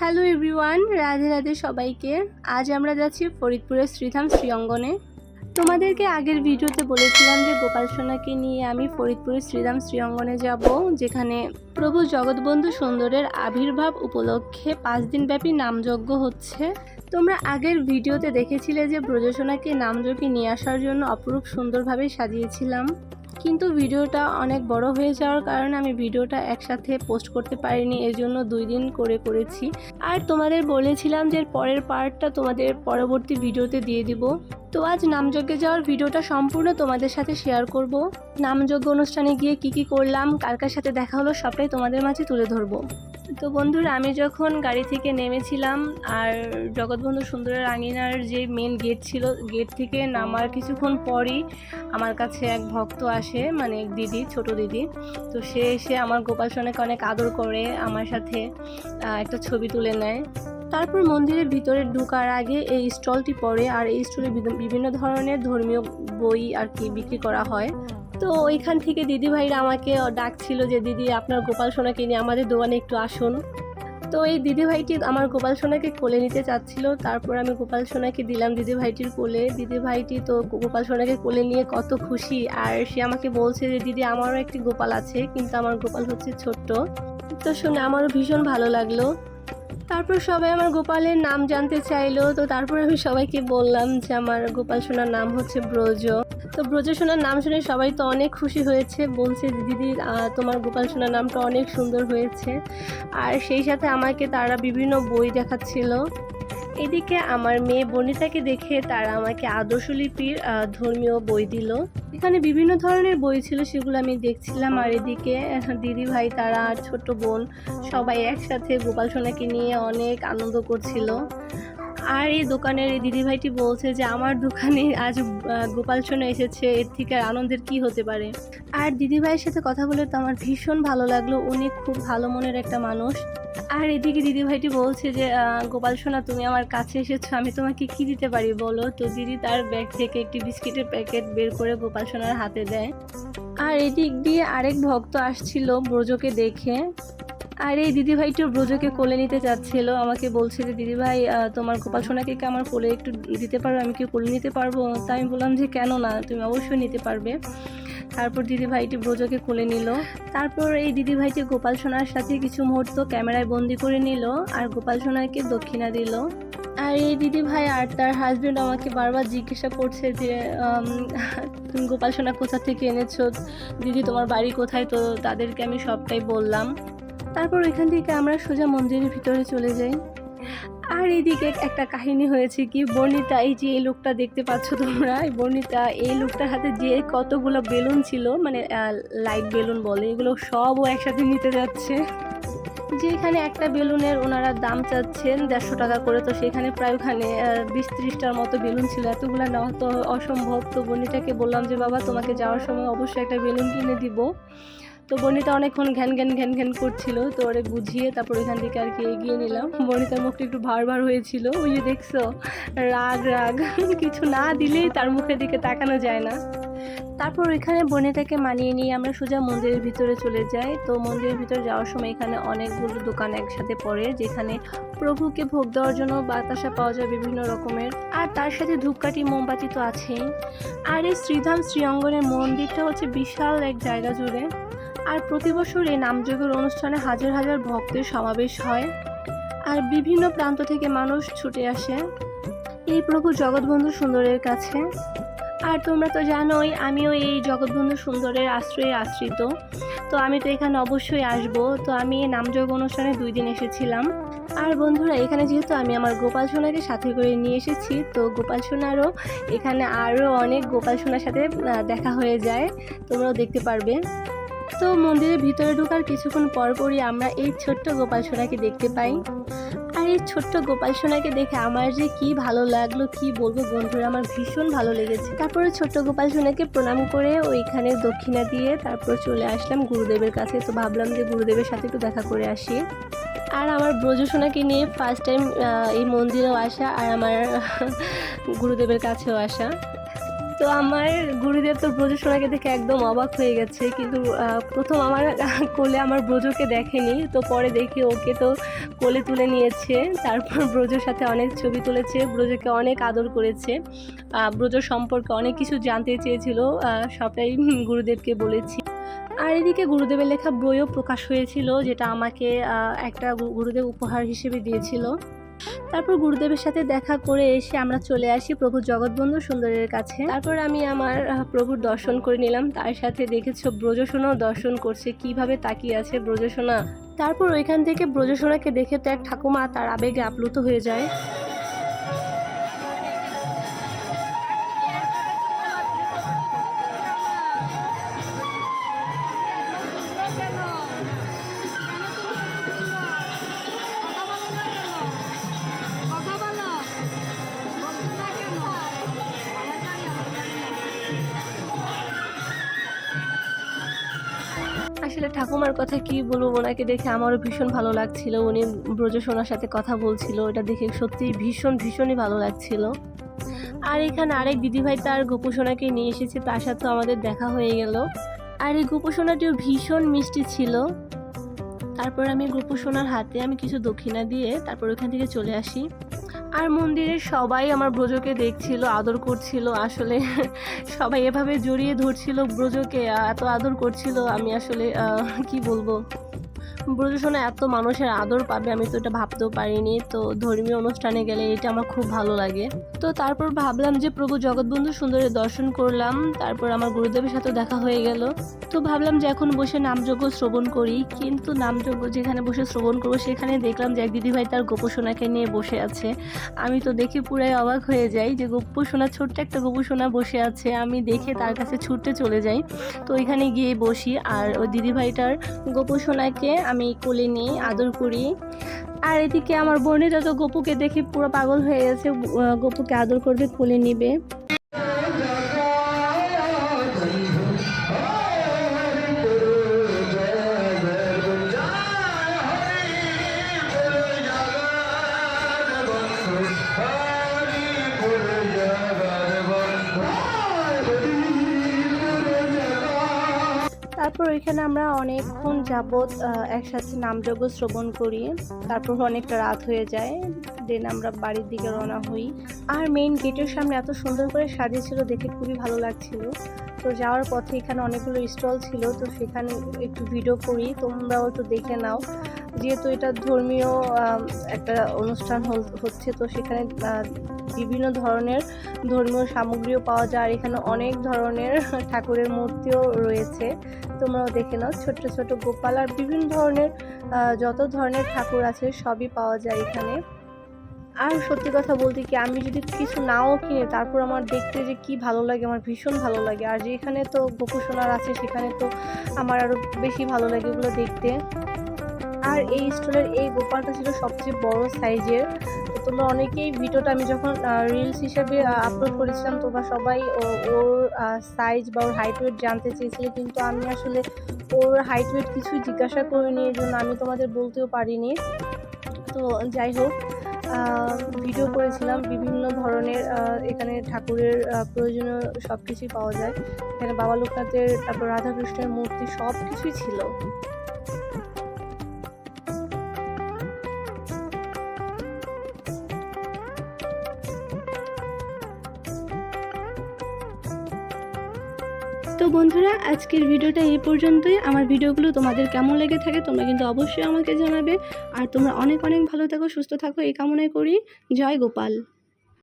Hello everyone Radhe Radhe সবাইকে। আজ আমরা যাচ্ছি ফরিদপুরের শ্রীধাম শ্রীঅঙ্গনে। তোমাদেরকে আগের ভিডিওতে বলেছিলাম যে গোপাল সোনাকে নিয়ে আমি ফরিদপুরের শ্রীধাম শ্রীঅঙ্গনে যাব, যেখানে প্রভু জগৎবন্ধু সুন্দরের আবির্ভাব উপলক্ষে পাঁচ দিনব্যাপী নামযজ্ঞ হচ্ছে। তোমরা আগের ভিডিওতে দেখেছিলে যে ব্রজসোনাকে নামযজ্ঞে নিয়ে আসার জন্য অপরূপ সুন্দরভাবে সাজিয়েছিলাম। কিন্তু ভিডিওটা অনেক বড় হয়ে যাওয়ার কারণে আমি ভিডিওটা একসাথে পোস্ট করতে পারিনি এর জন্য দুই দিন করে করেছি। আর তোমাদের বলেছিলাম যে পরের পার্টটা তোমাদের পরবর্তী ভিডিওতে দিয়ে দিব। তো আজ নামযজ্ঞে যাওয়ার ভিডিওটা সম্পূর্ণ তোমাদের সাথে শেয়ার করব। নামযজ্ঞ অনুষ্ঠানে গিয়ে কি কি করলাম, কার কার সাথে দেখা হলো সবটাই তোমাদের মাঝে তুলে ধরবো। তো বন্ধুরা, আমি যখন গাড়ি থেকে নেমেছিলাম আর জগৎবন্ধু সুন্দরের আঙিনার যে মেন গেট ছিল গেট থেকে নামার কিছুক্ষণ পরই আমার কাছে এক ভক্ত আসে মানে এক দিদি, ছোট দিদি। তো সে এসে আমার গোপাল সোনাকে অনেক আদর করে আমার সাথে একটা ছবি তুলে নেয়। তারপর মন্দিরের ভিতরে ঢোকার আগে এই স্টলটি পড়ে আর এই স্টলে বিভিন্ন ধরনের ধর্মীয় বই আর কি বিক্রি করা হয়। তো ওইখান থেকে দিদি ভাইরা আমাকে ডাকছিল যে, দিদি, আপনার গোপাল সোনাকে নিয়ে আমাদের দোকানে একটু আসুন। তো এই দিদি ভাইটি আমার গোপাল সোনাকে কোলে নিতে চাচ্ছিল। তারপর আমি গোপাল সোনাকে দিলাম দিদি ভাইটির কোলে। দিদি ভাইটি তো গোপাল সোনাকে কোলে নিয়ে কত খুশি। আর সে আমাকে বলছে যে, দিদি, আমারও একটি গোপাল আছে, কিন্তু আমার গোপাল হচ্ছে ছোট্ট। তো শুনে আমারও ভীষণ ভালো লাগল। তারপর সবাই আমার গোপালের নাম জানতে চাইলো। তো তারপর আমি সবাইকে বললাম যে, আমার গোপাল সোনার নাম হচ্ছে ব্রজ। তো ব্রজ সোনার নাম শুনে সবাই তো অনেক খুশি হয়েছে। বলছে দিদি তোমার গোপাল সোনার নামটা অনেক সুন্দর হয়েছে। আর সেই সাথে আমাকে তারা বিভিন্ন বই দেখাচ্ছিল। এদিকে আমার মেয়ে বনিতাকে দেখে তারা আমাকে আদর্শলিপির আহ, ধর্মীয় বই দিল। এখানে বিভিন্ন ধরনের বই ছিল সেগুলো আমি দেখছিলাম। আর এদিকে দিদি ভাই তারা ছোট বোন সবাই একসাথে গোপাল সোনাকে নিয়ে অনেক আনন্দ করছিল। আর এই দোকানের এই দিদি ভাইটি বলছে যে, আমার দোকানে আজ গোপাল এসেছে, এর থেকে আর আনন্দের কি হতে পারে? আর দিদি ভাইয়ের সাথে কথা বলে তো আমার ভীষণ ভালো লাগল। উনি খুব ভালো মনের একটা মানুষ। আর এদিকে দিদি ভাইটি বলছে যে গোপাল সোনা, তুমি আমার কাছে এসেছ, আমি তোমাকে কি দিতে পারি বলো? তো দিদি তার ব্যাগ থেকে একটি বিস্কিটের প্যাকেট বের করে গোপাল সোনার হাতে দেয়। আর এদিক দিয়ে আরেক ভক্ত আসছিল ব্রজকে দেখে। আর এই দিদি ভাইটিও ব্রজকে কোলে নিতে চাচ্ছিল আমাকে বলছে যে দিদি ভাই তোমার গোপাল সোনাকে কি আমার কোলে একটু দিতে পারো? আমি কি কোলে নিতে পারব? তাই আমি বললাম যে, কেন না, তুমি অবশ্যই নিতে পারবে। তারপর দিদি ভাইটি ব্রজকে কোলে নিল। তারপর এই দিদি ভাইটি গোপাল সোনার সাথে কিছু মুহূর্ত ক্যামেরায় বন্দি করে নিল আর গোপাল সোনাকে দক্ষিণা দিল। আর এই দিদি ভাই আর তার হাজবেন্ড আমাকে বারবার জিজ্ঞাসা করছে যে তুমি গোপাল সোনা কোথা থেকে এনেছো? দিদি, তোমার বাড়ি কোথায়? তো তাদেরকে আমি সবটাই বললাম। তারপর ওইখান থেকে আমরা সোজা মন্দিরের ভিতরে চলে যাই। আর এদিকে একটা কাহিনী হয়েছে কি, বর্ণিতা, এই যে এই লোকটা দেখতে পাচ্ছ তোমরা, এই বর্ণিতা, এই লোকটার হাতে যে কতগুলো বেলুন ছিল মানে লাইট বেলুন বলে, এগুলো সবও একসাথে নিতে যাচ্ছে। যে এখানে একটা বেলুনের ওনারা দাম চাচ্ছেন দেড়শো টাকা করে, তো সেখানে প্রায় ওখানে বিশ ত্রিশটার মতো বেলুন ছিল। এতগুলো নেওয়া তো অসম্ভব। তো বনিটাকে বললাম যে, বাবা, তোমাকে যাওয়ার সময় অবশ্যই একটা বেলুন কিনে দিব। তো বনিতা অনেকক্ষণ ঘ্যান ঘ্যান ঘ্যান ঘ্যান করছিল, তো ওরে বুঝিয়ে তারপর ওইখান থেকে আর কি এগিয়ে নিলাম। বনিতার মুখটা একটু ভার ভার হয়েছিল, ওই যে দেখছ, রাগ রাগ, কিছু না দিলেই তার মুখের দিকে তাকানো যায় না। তারপর এখানে বনিতাকে মানিয়ে নিয়ে আমরা সোজা মন্দিরের ভিতরে চলে যাই। তো মন্দিরের ভিতরে যাওয়ার সময় এখানে অনেকগুলো দোকান একসাথে পড়ে, যেখানে প্রভুকে ভোগ দেওয়ার জন্য বাতাসা পাওয়া যায় বিভিন্ন রকমের। আর তার সাথে ধূপকাঠি, মোমবাতি তো আছেই। আর এই শ্রীধাম শ্রীঅঙ্গনের মন্দিরটা হচ্ছে বিশাল এক জায়গা জুড়ে। আর প্রতি বছর এই নামযজ্ঞের অনুষ্ঠানে হাজার হাজার ভক্তের সমাবেশ হয়। আর বিভিন্ন প্রান্ত থেকে মানুষ ছুটে আসে। এই প্রভু জগৎবন্ধু সুন্দরের কাছে। আর তোমরা তো জানোই, আমিও এই জগৎবন্ধু সুন্দরের আশ্রয়ে আশ্রিত। তো আমি তো এখানে অবশ্যই আসব। তো আমি এই নামযজ্ঞ অনুষ্ঠানে দুই দিন এসেছিলাম। আর বন্ধুরা, এখানে যেহেতু আমি আমার গোপাল সোনাকে সাথে করে নিয়ে এসেছি, তো গোপাল সোনারও এখানে আরও অনেক গোপাল সোনার সাথে দেখা হয়ে যায়। তোমরাও দেখতে পারবে। তো মন্দিরের ভিতরে ঢোকার কিছুক্ষণ পরপরই আমরা এই ছোট্ট গোপাল সোনাকে দেখতে পাই। আর এই ছোট্ট গোপাল সোনাকে দেখে আমার যে কি ভালো লাগল, কি বলব বন্ধুরা, আমার ভীষণ ভালো লেগেছে। তারপরে ছোট্ট গোপাল সোনাকে প্রণাম করে ওইখানে দক্ষিণা দিয়ে তারপর চলে আসলাম গুরুদেবের কাছে। তো ভাবলাম যে গুরুদেবের সাথে একটু দেখা করে আসি। আর আমার ব্রজ সোনাকে নিয়ে ফার্স্ট টাইম এই মন্দিরেও আসা আর আমার গুরুদেবের কাছেও আসা। তো আমার গুরুদেব তো ব্রজ সোনাকে দেখে একদম অবাক হয়ে গেছে। কিন্তু প্রথম আমার কোলে আমার ব্রজকে দেখেনি, তো পরে দেখি ওকে তো কোলে তুলে নিয়েছে। তারপর ব্রজর সাথে অনেক ছবি তুলেছে, ব্রজকে অনেক আদর করেছে। ব্রজ সম্পর্কে অনেক কিছু জানতে চেয়েছিল সবটাই গুরুদেবকে বলেছি। আর এদিকে গুরুদেবের লেখা বইও প্রকাশ হয়েছিল, যেটা আমাকে একটা গুরুদেব উপহার হিসেবে দিয়েছিল। তারপর গুরুদেবের সাথে দেখা করে এসে আমরা চলে আসি প্রভু জগৎবন্ধু সুন্দরের কাছে। তারপর আমি আমার প্রভুর দর্শন করে নিলাম। তার সাথে দেখেছ ব্রজসোনাও দর্শন করছে। কীভাবে তাকিয়ে আছে ব্রজসোনা? তারপর ওইখান থেকে ব্রজসোনাকে দেখে তো এক ঠাকুমা তার আবেগে আপ্লুত হয়ে যায়। আসলে ঠাকুমার কথা কি বলব? ওনাকে দেখে আমারও ভীষণ ভালো লাগছিল। উনি ব্রজসোনার সাথে কথা বলছিল। এটা দেখে সত্যি ভীষণ, ভীষণই ভালো লাগছিল। আর এখানে আরেক দিদিভাই তার গোপসোনাকে নিয়ে এসেছে। তার সাথে আমাদের দেখা হয়ে গেল। আর এই গোপসোনাটিও ভীষণ মিষ্টি ছিল। তারপর আমি গোপুসোনার হাতে আমি কিছু দক্ষিণা দিয়ে তারপর ওখান থেকে চলে আসি। আর মন্দিরের সবাই আমার ব্রজকে দেখছিল, আদর করছিল, আসলে সবাই এভাবে জড়িয়ে ধরছিল ব্রজকে, এত আদর করছিল, আমি আসলে কি বলব? ব্রজসোনা এত মানুষের আদর পাবে, আমি তো এটা ভাবতেও পারিনি। তো ধর্মীয় অনুষ্ঠানে গেলে এটা আমার খুব ভালো লাগে। তো তারপর ভাবলাম যে, প্রভু জগৎবন্ধু সুন্দরের দর্শন করলাম। তারপর আমার গুরুদেবের সাথে দেখা হয়ে গেল। তো ভাবলাম যে, এখন বসে নামযজ্ঞ শ্রবণ করি। কিন্তু নামযজ্ঞ যেখানে বসে শ্রবণ করব, সেখানে দেখলাম যে, এক দিদিভাই তার গোপসোনাকে নিয়ে বসে আছে। আমি তো দেখে পুরাই অবাক হয়ে যাই যে, গোপসোনা, ছোট্ট একটা গোপসোনা বসে আছে। আমি দেখে তার কাছে ছুটতে চলে যাই। তো ওইখানে গিয়ে বসি। আর ওই দিদিভাইটার গোপসোনাকে আমি কোলে নিই, আদর করি আর এদিকে আমার বোনেরা তো গপুকে দেখে পুরো পাগল হয়ে গেছে গপুকে আদর করবে, কুলে নিবে। তারপর ওইখানে আমরা অনেকক্ষণ যাবৎ একসাথে নামযজ্ঞ শ্রবণ করি। তারপর অনেকটা রাত হয়ে যায় দেন আমরা বাড়ির দিকে রওনা হই। আর মেইন গেটের সামনে এত সুন্দর করে সাজিয়েছিল, দেখে খুবই ভালো লাগছিল। তো যাওয়ার পথে এখানে অনেকগুলো স্টল ছিল, তো সেখানে একটু ভিডিও করি, তোমরাও একটু দেখে নাও। যেহেতু এটা ধর্মীয় একটা অনুষ্ঠান হচ্ছে, তো সেখানে বিভিন্ন ধরনের ধর্মীয় সামগ্রীও পাওয়া যায়। আর এখানে অনেক ধরনের ঠাকুরের মূর্তিও রয়েছে। তোমরাও দেখে নাও। ছোট্ট ছোট গোপাল আর বিভিন্ন ধরনের যত ধরনের ঠাকুর আছে, সবই পাওয়া যায় এখানে। আর সত্যি কথা বলতে কি, আমি যদি কিছু নাও কিনে, তারপর আমার দেখতে যে কি ভালো লাগে, আমার ভীষণ ভালো লাগে। আর যেখানে তো গোপুসোনার আছে, সেখানে তো আমার আরও বেশি ভালো লাগে ওগুলো দেখতে। আর এই স্টলের এই গোপালটা ছিল সবচেয়ে বড় সাইজের। তো তোমরা অনেকেই ভিডিওটা আমি যখন রিলস হিসেবে আপলোড করেছিলাম, তোমরা সবাই ওর সাইজ বা ওর হাইট ওয়েট জানতে চেয়েছিলে। কিন্তু আমি আসলে ওর হাইট ওয়েট কিছুই জিজ্ঞাসা করিনি, এই জন্য আমি তোমাদের বলতেও পারিনি। তো যাই হোক ভিডিও করেছিলাম, বিভিন্ন ধরনের এখানে ঠাকুরের প্রয়োজনীয় সব কিছুই পাওয়া যায়। এখানে বাবা লোকনাথের, তারপর রাধাকৃষ্ণের মূর্তি সব কিছুই ছিল। তো বন্ধুরা, আজকের ভিডিওটা এই পর্যন্তই। আমার ভিডিওগুলো তোমাদের কেমন লেগে থাকে তোমরা কিন্তু অবশ্যই আমাকে জানাবে। আর তোমরা অনেক অনেক ভালো থাকো, সুস্থ থাকো, এই কামনাই করি। জয় গোপাল।